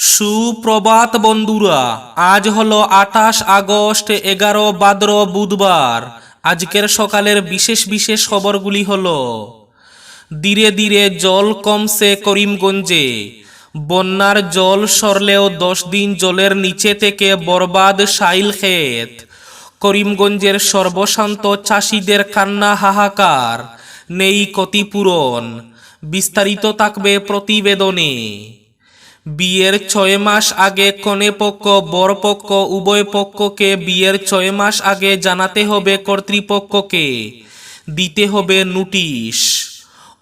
সুপ্রভাত বন্ধুরা, আজ হলো আঠাশ আগস্ট, এগারো ভাদ্র বুধবার। আজকের সকালের বিশেষ বিশেষ খবরগুলি হলো, ধীরে ধীরে জল কমছে করিমগঞ্জে। বন্যার জল সরলেও দশ দিন জলের নিচে থেকে বরবাদ সাইল ক্ষেত। করিমগঞ্জের সর্বশান্ত চাষিদের কান্না হাহাকার, নেই ক্ষতিপূরণ। বিস্তারিত থাকবে প্রতিবেদনে। বিয়ের ছয় মাস আগে কনে পক্ষ, বর পক্ষ, উভয় পক্ষকে বিয়ের ছয় মাস আগে জানাতে হবে কর্তৃপক্ষকে। দিতে হবে নোটিশ।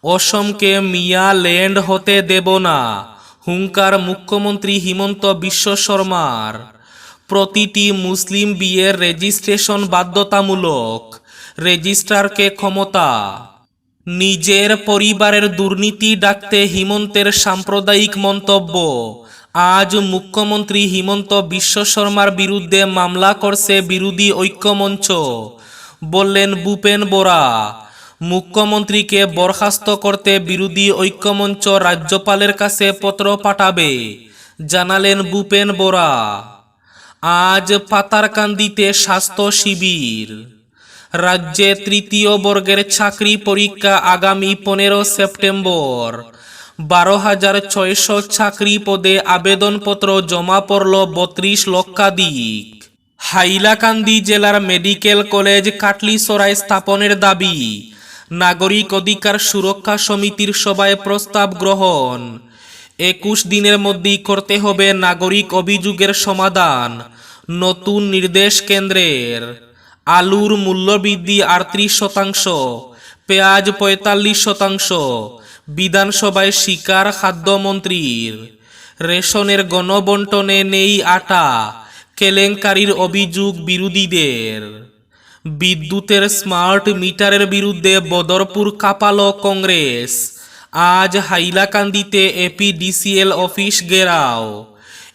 অসমকে মিয়া ল্যান্ড হতে দেব না। হুঙ্কার মুখ্যমন্ত্রী হিমন্ত বিশ্ব শর্মার। প্রতিটি মুসলিম বিয়ের রেজিস্ট্রেশন বাধ্যতামূলক। রেজিস্ট্রারকে ক্ষমতা। নিজের পরিবারের দুর্নীতি ডাকতে হিমন্তের সাম্প্রদায়িক মন্তব্য। আজ মুখ্যমন্ত্রী হিমন্ত বিশ্ব শর্মার বিরুদ্ধে মামলা করছে বিরোধী ঐক্যমঞ্চ। বললেন ভূপেন বোরা, মুখ্যমন্ত্রীকে বরখাস্ত করতে বিরোধী ঐক্যমঞ্চ রাজ্যপালের কাছে পত্র পাঠাবে, জানালেন ভূপেন বোরা। আজ পাতারকান্দিতে স্বাস্থ্য শিবির। রাজ্যে তৃতীয় বর্গের চাকরি পরীক্ষা আগামী পনেরো সেপ্টেম্বর। বারো হাজার ছয়শো চাকরি পদে আবেদনপত্র জমা পড়ল বত্রিশ লক্ষাধিক। হাইলাকান্দি জেলার মেডিকেল কলেজ কাটলিসরায় স্থাপনের দাবি, নাগরিক অধিকার সুরক্ষা সমিতির সভায় প্রস্তাব গ্রহণ। একুশ দিনের মধ্যেই করতে হবে নাগরিক অভিযোগের সমাধান, নতুন নির্দেশ কেন্দ্রের। আলুর মূল্যবৃদ্ধি আটত্রিশ শতাংশ, পেঁয়াজ পঁয়তাল্লিশ শতাংশ, বিধানসভায় শিকার খাদ্যমন্ত্রীর। রেশনের গণবন্টনে নেই আটা, কেলেঙ্কারির অভিযোগ বিরোধীদের। বিদ্যুতের স্মার্ট মিটারের বিরুদ্ধে বদরপুর কাপালো কংগ্রেস। আজ হাইলাকান্দিতে এপিডিসিএল অফিস ঘেরাও।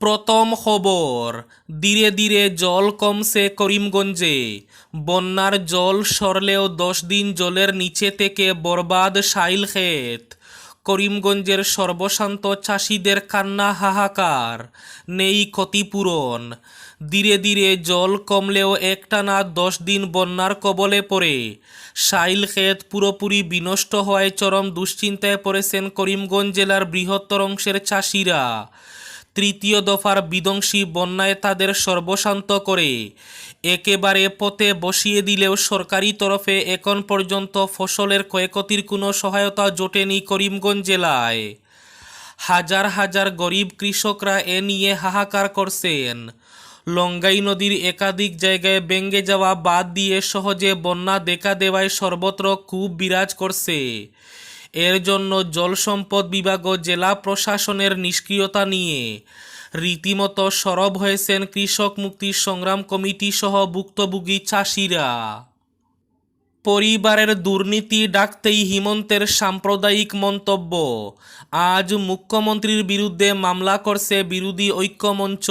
প্রথম খবর, ধীরে ধীরে জল কমছে করিমগঞ্জে। বন্যার জল সরলেও দশ দিন জলের নিচে থেকে বরবাদ সাইল ক্ষেত। করিমগঞ্জের সর্বশান্ত চাষিদের কান্না হাহাকার, নেই ক্ষতিপূরণ। ধীরে ধীরে জল কমলেও একটানা দশ দিন বন্যার কবলে পড়ে। সাইল ক্ষেত পুরোপুরি বিনষ্ট হওয়ায় চরম দুশ্চিন্তায় পড়েছেন করিমগঞ্জ জেলার বৃহত্তর অংশের চাষিরা। তৃতীয় দফার বিধ্বংসী বন্যায় তাদের সর্বশান্ত করে। একেবারে পথে বসিয়ে দিলেও সরকারি তরফে এখন পর্যন্ত ফসলের ক্ষয়ক্ষতির কোনো সহায়তা জোটেনি করিমগঞ্জ জেলায়। হাজার হাজার গরিব কৃষকরা এ নিয়ে হাহাকার করছেন। লঙ্গাই নদীর একাধিক জায়গায় ভেঙ্গে যাওয়া বাদ দিয়ে সহজে বন্যা দেখা দেওয়ায় সর্বত্র খুব বিরাজ করছে। এর জন্য জল সম্পদ বিভাগ জেলা প্রশাসনের নিষ্ক্রিয়তা নিয়ে রীতিমতো সরব হয়েছেন কৃষক মুক্তি সংগ্রাম কমিটি সহ ভুক্তভোগী চাষিরা। পরিবারের দুর্নীতি ডাকতেই হিমন্তের সাম্প্রদায়িক মন্তব্য। আজ মুখ্যমন্ত্রীর বিরুদ্ধে মামলা করছে বিরোধী ঐক্যমঞ্চ,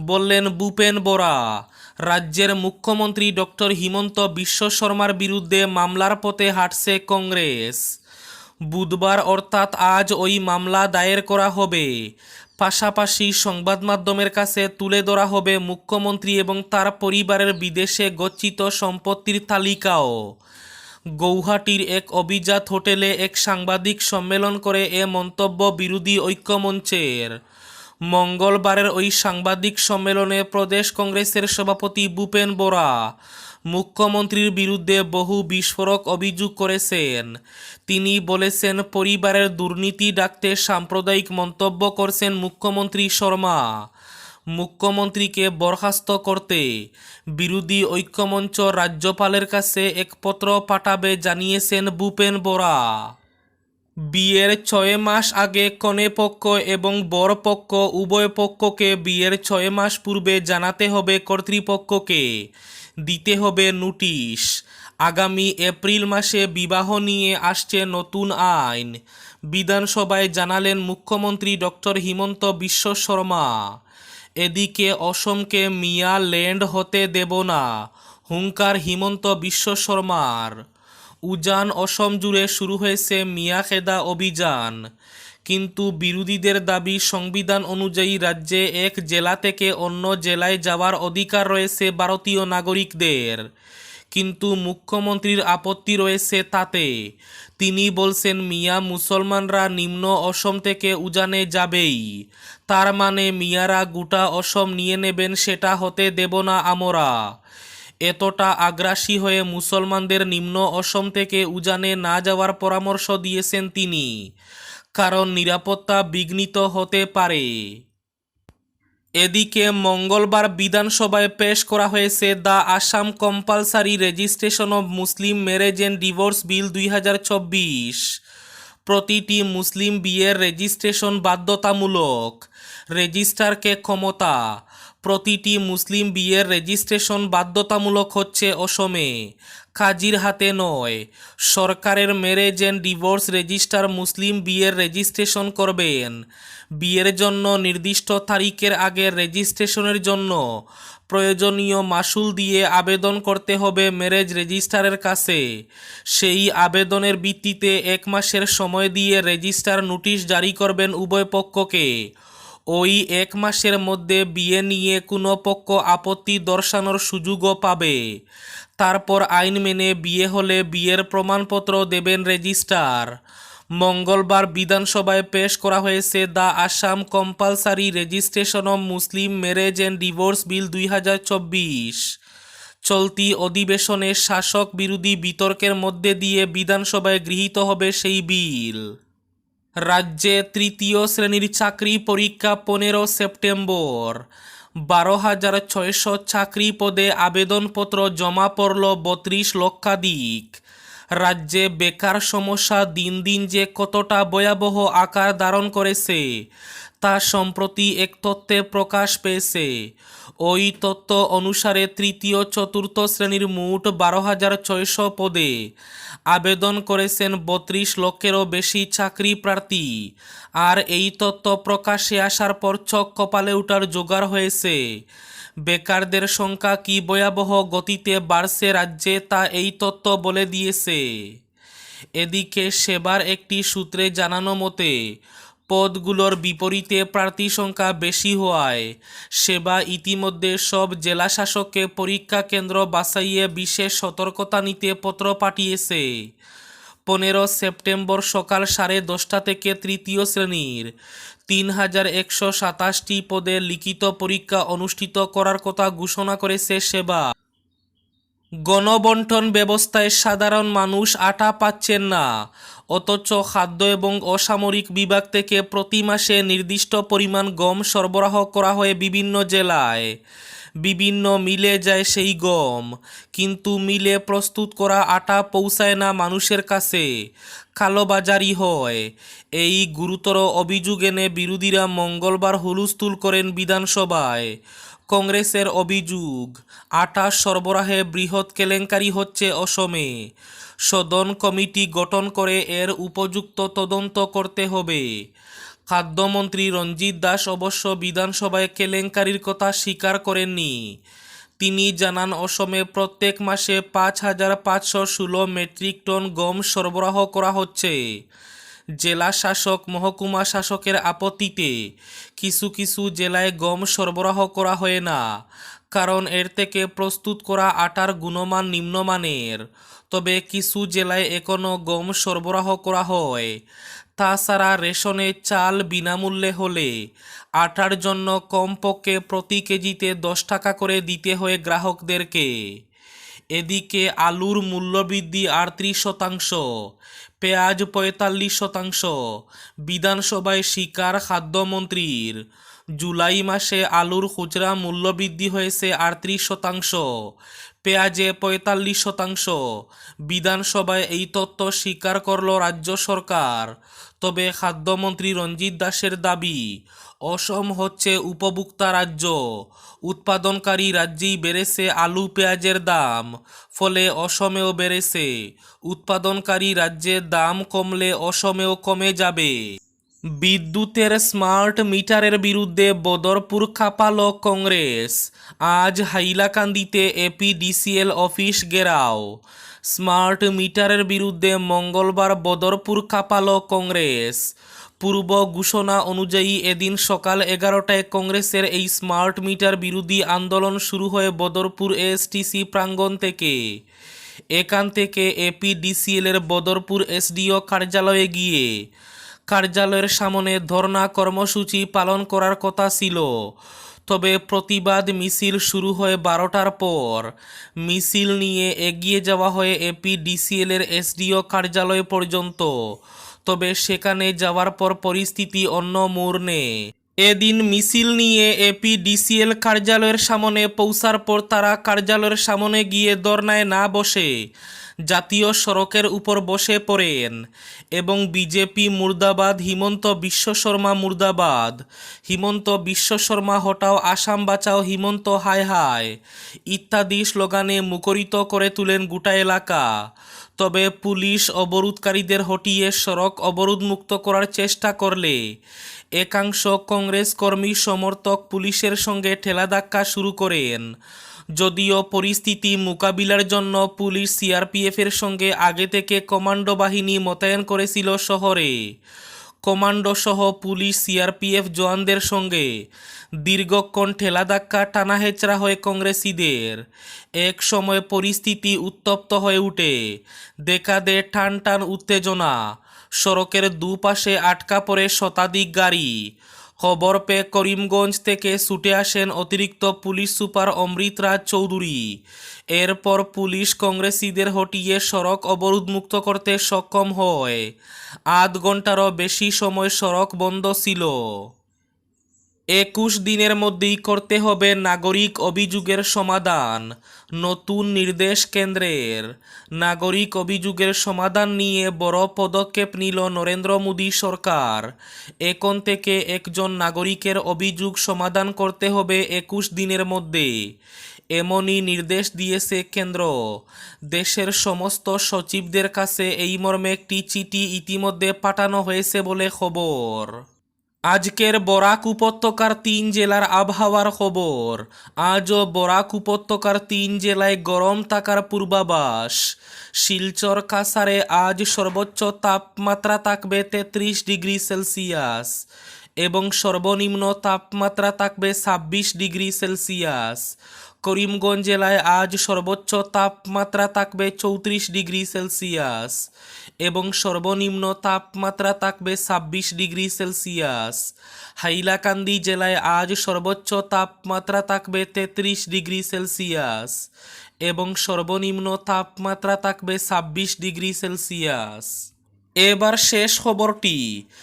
বললেন ভূপেন বোরা। রাজ্যের মুখ্যমন্ত্রী ডক্টর হিমন্ত বিশ্ব শর্মার বিরুদ্ধে মামলার পথে হাঁটছে কংগ্রেস। বুধবার অর্থাৎ আজ ওই মামলা দায়ের করা হবে। পাশাপাশি সংবাদ মাধ্যমের কাছে তুলে ধরা হবে মুখ্যমন্ত্রী এবং তার পরিবারের বিদেশে গচ্ছিত সম্পত্তির তালিকাও। গৌহাটির এক অভিজাত হোটেলে এক সাংবাদিক সম্মেলন করে এ মন্তব্য বিরোধী ঐক্যমঞ্চের। মঙ্গলবারের ওই সাংবাদিক সম্মেলনে প্রদেশ কংগ্রেসের সভাপতি ভূপেন বোরা মুখ্যমন্ত্রীর বিরুদ্ধে বহু বিস্ফোরক অভিযোগ করেছেন। তিনি বলেছেন, পরিবারের দুর্নীতি ডাকতে সাম্প্রদায়িক মন্তব্য করছেন মুখ্যমন্ত্রী শর্মা। মুখ্যমন্ত্রীকে বরখাস্ত করতে বিরোধী ঐক্যমঞ্চ রাজ্যপালের কাছে এক পত্র পাঠাবে জানিয়েছেন ভূপেন বোরা। বিয়ের ছয় মাস আগে কনে পক্ষ এবং বর পক্ষ, উভয় পক্ষকে বিয়ের ছয় মাস পূর্বে জানাতে হবে কর্তৃপক্ষকে। দিতে হবে নোটিশ। আগামী এপ্রিল মাসে বিবাহ নিয়ে আসছে নতুন আইন। বিধানসভায় জানালেন মুখ্যমন্ত্রী ডক্টর হিমন্ত বিশ্ব শর্মা। এদিকে অসমকে মিয়া ল্যান্ড হতে দেব না, হুঙ্কার হিমন্ত বিশ্ব শর্মার। উজান অসম জুড়ে শুরু হয়েছে মিয়া খেদা অভিযান। কিন্তু বিরোধীদের দাবি, সংবিধান অনুযায়ী রাজ্যে এক জেলা থেকে অন্য জেলায় যাওয়ার অধিকার রয়েছে ভারতীয় নাগরিকদের। কিন্তু মুখ্যমন্ত্রীর আপত্তি রয়েছে তাতে। তিনি বলছেন, মিয়া মুসলমানরা নিম্ন অসম থেকে উজানে যাবেই। তার মানে মিয়ারা গোটা অসম নিয়ে নেবেন, সেটা হতে দেব না আমরা। এতটা আগ্রাসী হয়ে মুসলমানদের নিম্ন অসম থেকে উজানে না যাওয়ার পরামর্শ দিয়েছেন তিনি, কারণ নিরাপত্তা বিঘ্নিত হতে পারে। এদিকে মঙ্গলবার বিধানসভায় পেশ করা হয়েছে the Assam compulsory registration of Muslim marriage and divorce bill দুই হাজার চব্বিশ। প্রতিটি মুসলিম বিয়ের রেজিস্ট্রেশন বাধ্যতামূলক। রেজিস্ট্রারকে ক্ষমতা প্রতিটি মুসলিম বিয়ের রেজিস্ট্রেশন বাধ্যতামূলক হচ্ছে অসমে। কাজীর হাতে নয়। সরকারের ম্যারেজ অ্যান্ড ডিভোর্স রেজিস্টার মুসলিম বিয়ের রেজিস্ট্রেশন করবেন। বিয়ের জন্য নির্দিষ্ট তারিখের আগে রেজিস্ট্রেশনের জন্য প্রয়োজনীয় মাসুল দিয়ে আবেদন করতে হবে ম্যারেজ রেজিস্ট্রারের কাছে। সেই আবেদনের ভিত্তিতে এক মাসের সময় দিয়ে রেজিস্ট্রার নোটিশ জারি করবেন উভয় পক্ষকে। ওই এক মাসের মধ্যে বিয়ে নিয়ে কোনো পক্ষ আপত্তি দর্শানোর সুযোগও পাবে। তারপর আইন মেনে বিয়ে হলে বিয়ের প্রমাণপত্র দেবেন রেজিস্ট্রার। মঙ্গলবার বিধানসভায় পেশ করা হয়েছে the Assam compulsory registration of Muslim marriage and divorce bill দুই হাজার চব্বিশ। চলতি অধিবেশনে শাসক বিরোধী বিতর্কের মধ্যে দিয়ে বিধানসভায় গৃহীত হবে সেই বিল। রাজ্যে তৃতীয় শ্রেণির চাকরি পরীক্ষা পনেরো সেপ্টেম্বর। বারো হাজার ছয়শো চাকরি পদে আবেদনপত্র জমা পড়ল বত্রিশ লক্ষাধিক। রাজ্যে বেকার সমস্যা দিন দিন যে কতটা ভয়াবহ আকার ধারণ করেছে, তা সম্প্রতি এক তত্ত্বে প্রকাশ পেয়েছে। ওই তত্ত্ব অনুসারে তৃতীয় চতুর্থ শ্রেণির মোট বারো হাজার ছয়শো পদে আবেদন করেছেন বত্রিশ লক্ষেরও বেশি চাকরি প্রার্থী। আর এই তত্ত্ব প্রকাশে আসার পর চক কপালে ওঠার জোগাড় হয়েছে। বেকারদের সংখ্যা কি ভয়াবহ গতিতে বাড়ছে রাজ্যে তা এই তত্ত্ব বলে দিয়েছে। এদিকে সেবার একটি সূত্রে জানানো মতে পদগুলোর বিপরীতে প্রার্থী সংখ্যা বেশি হওয়ায় সেবা ইতিমধ্যে সব জেলা শাসককে পরীক্ষা কেন্দ্র বাছাইয়ে বিশেষ সতর্কতা নিতে পত্র পাঠিয়েছে। পনেরো সেপ্টেম্বর সকাল সাড়ে দশটা থেকে তৃতীয় শ্রেণির তিন হাজার একশো সাতাশটি পদে লিখিত পরীক্ষা অনুষ্ঠিত করার কথা ঘোষণা করেছে সেবা। গণবন্টন ব্যবস্থায় সাধারণ মানুষ আটা পাচ্ছেন না। অথচ খাদ্য এবং অসামরিক বিভাগ থেকে প্রতি মাসে নির্দিষ্ট পরিমাণ গম সরবরাহ করা হয় বিভিন্ন জেলায়। বিভিন্ন মিলে যায় সেই গম, কিন্তু মিলে প্রস্তুত করা আটা পৌঁছায় না মানুষের কাছে। কালোবাজারি হয়। এই গুরুতর অভিযোগ এনে বিরোধীরা মঙ্গলবার হুলুস্থুল করেন বিধানসভায়। কংগ্রেসের অভিযোগ, আটা সরবরাহে বৃহৎ কেলেঙ্কারি হচ্ছে অসমে। সদন কমিটি গঠন করে এর উপযুক্ত তদন্ত করতে হবে। খাদ্যমন্ত্রী রঞ্জিত দাস অবশ্য বিধানসভায় কেলেঙ্কারির কথা স্বীকার করেননি। তিনি জানান, অসমে প্রত্যেক মাসে পাঁচ হাজার পাঁচশো ষোলো মেট্রিক টন গম সরবরাহ করা হচ্ছে। জেলা শাসক মহকুমা শাসকের আপত্তিতে কিছু কিছু জেলায় গম সরবরাহ করা হয় না। কারণ এর থেকে প্রস্তুত করা আটার গুণমান নিম্নমানের। তবে কিছু জেলায় এখনও গম সরবরাহ করা হয়। তাছাড়া রেশনে চাল বিনামূল্যে হলে আটার জন্য কমপক্ষে প্রতি কেজিতে দশ টাকা করে দিতে হয় গ্রাহকদেরকে। এদিকে আলুর মূল্যবৃদ্ধি আটত্রিশ শতাংশ, পেঁয়াজ পঁয়তাল্লিশ শতাংশ, বিধানসভায় শিকার খাদ্যমন্ত্রীর জুলাই মাসে আলুর খুচরা মূল্যবৃদ্ধি হয়েছে আটত্রিশ শতাংশ, পেঁয়াজে পঁয়তাল্লিশ শতাংশ। বিধানসভায় এই তথ্য স্বীকার করল রাজ্য সরকার। তবে খাদ্যমন্ত্রী রঞ্জিত দাসের দাবি, অসম হচ্ছে উপভোক্তা রাজ্য। উৎপাদনকারী রাজ্যেই বেড়েছে আলু পেঁয়াজের দাম, ফলে অসমেও বেড়েছে। উৎপাদনকারী রাজ্যের দাম কমলে অসমেও কমে যাবে। বিদ্যুতের স্মার্ট মিটারের বিরুদ্ধে বদরপুর কাঁপালো কংগ্রেস। আজ হাইলাকান্দিতে এপিডিসিএল অফিস ঘেরাও। স্মার্ট মিটারের বিরুদ্ধে মঙ্গলবার বদরপুর কাঁপালো কংগ্রেস। পূর্ব ঘোষণা অনুযায়ী এদিন সকাল এগারোটায় কংগ্রেসের এই স্মার্ট মিটার বিরোধী আন্দোলন শুরু হয় বদরপুর এসটিসি প্রাঙ্গণ থেকে। এখান থেকে এপিডিসিএল এর বদরপুর এসডিও কার্যালয়ে গিয়ে কার্যালয়ের সামনে ধর্ণা কর্মসূচি পালন করার কথা ছিল। তবে প্রতিবাদ মিছিল শুরু হয় বারোটার পর। মিছিল নিয়ে এগিয়ে যাওয়া হয় এপিডিসিএল এর এসডিও কার্যালয় পর্যন্ত। তবে সেখানে যাওয়ার পর পরিস্থিতি অন্য নেয় এদিন মিছিল নিয়ে এপিডিসিএল কার্যালয়ের সামনে পৌঁছার পর তারা কার্যালয়ের সামনে গিয়ে ধর্নায় না বসে। জাতীয় সড়কের উপর বসে পড়েন এবং বিজেপি মুর্দাবাদ, হিমন্ত বিশ্ব শর্মা মুর্দাবাদ, হিমন্ত বিশ্ব শর্মা হটাও আসাম বাঁচাও, হিমন্ত হায় হায় ইত্যাদি স্লোগানে মুখরিত করে তুলেন গোটা এলাকা। তবে পুলিশ অবরোধকারীদের হটিয়ে সড়ক অবরোধ মুক্ত করার চেষ্টা করলে একাংশ কংগ্রেস কর্মী সমর্থক পুলিশের সঙ্গে ঠেলাধাক্কা শুরু করেন। যদিও পরিস্থিতি মোকাবিলার জন্য পুলিশ সিআরপিএফের সঙ্গে আগে থেকে কমান্ডো বাহিনী মোতায়েন করেছিল শহরে। কমান্ডো সহ পুলিশ সিআরপিএফ জওয়ানদের সঙ্গে দীর্ঘক্ষণ ঠেলাধাক্কা টানা হেচড়া হয় কংগ্রেসীদের। এক সময় পরিস্থিতি উত্তপ্ত হয়ে উঠে। দেখা দেয় টান টান উত্তেজনা। সড়কের দুপাশে আটকা পড়ে শতাধিক গাড়ি। খবর পেয়ে করিমগঞ্জ থেকে ছুটে আসেন অতিরিক্ত পুলিশ সুপার অমৃত রাজ চৌধুরী। এরপর পুলিশ কংগ্রেসীদের হটিয়ে সড়ক অবরোধমুক্ত করতে সক্ষম হয়। আধ ঘন্টারও বেশি সময় সড়ক বন্ধ ছিল। একুশ দিনের মধ্যেই করতে হবে নাগরিক অভিযোগের সমাধান। নতুন নির্দেশ কেন্দ্রের। নাগরিক অভিযোগের সমাধান নিয়ে বড় পদক্ষেপ নিল নরেন্দ্র মোদী সরকার। এখন থেকে একজন নাগরিকের অভিযোগ সমাধান করতে হবে একুশ দিনের মধ্যে। এমনই নির্দেশ দিয়েছে কেন্দ্র। দেশের সমস্ত সচিবদের কাছে এই মর্মে একটি চিঠি ইতিমধ্যে পাঠানো হয়েছে বলে খবর। আজকের বরাক উপত্যকার তিন জেলার আবহাওয়ার খবর। আজও বরাক উপত্যকার তিন জেলায় গরম থাকার পূর্বাভাস। শিলচর কাসারে আজ সর্বোচ্চ তাপমাত্রা থাকবে তেত্রিশ ডিগ্রি সেলসিয়াস। এবং সর্বনিম্ন তাপমাত্রা থাকবে ছাব্বিশ ডিগ্রি সেলসিয়াস। করিমগঞ্জ জেলায় আজ সর্বোচ্চ তাপমাত্রা থাকবে চৌত্রিশ ডিগ্রি সেলসিয়াস এবং সর্বনিম্ন তাপমাত্রা থাকবে ছাব্বিশ ডিগ্রি সেলসিয়াস। হাইলাকান্দি জেলায় আজ সর্বোচ্চ তাপমাত্রা থাকবে তেত্রিশ ডিগ্রি সেলসিয়াস এবং সর্বনিম্ন তাপমাত্রা থাকবে ছাব্বিশ ডিগ্রি সেলসিয়াস। এবার শেষ খবরটি।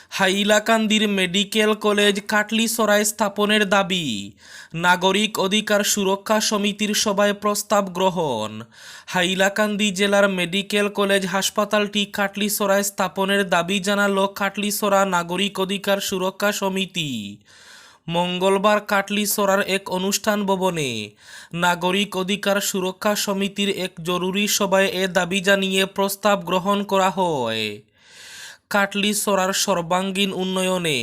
হাইলাকান্দির মেডিকেল কলেজ কাটলিসরায় স্থাপনের দাবি, নাগরিক অধিকার সুরক্ষা সমিতির সভায় প্রস্তাব গ্রহণ। হাইলাকান্দি জেলার মেডিকেল কলেজ হাসপাতালটি কাটলিসরায় স্থাপনের দাবি জানালো কাটলিসরা নাগরিক অধিকার সুরক্ষা সমিতি। মঙ্গলবার কাটলিসরার এক অনুষ্ঠান ভবনে নাগরিক অধিকার সুরক্ষা সমিতির এক জরুরি সভায় এ দাবি জানিয়ে প্রস্তাব গ্রহণ করা হয়। কাটলিসরার সর্বাঙ্গীন উন্নয়নে।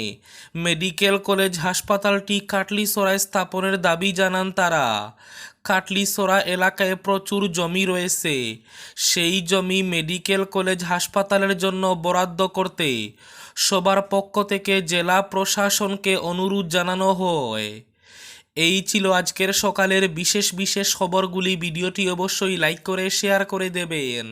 মেডিকেল কলেজ হাসপাতালটি কাটলিসরায় স্থাপনের দাবি জানান তারা। কাটলিসরা এলাকায় প্রচুর জমি রয়েছে। সেই জমি মেডিকেল কলেজ হাসপাতালের জন্য বরাদ্দ করতে সবার পক্ষ থেকে জেলা প্রশাসনকে অনুরোধ জানানো হয়। এই ছিল আজকের সকালের বিশেষ বিশেষ খবরগুলি। ভিডিওটি অবশ্যই লাইক করে, শেয়ার করে দেবেন।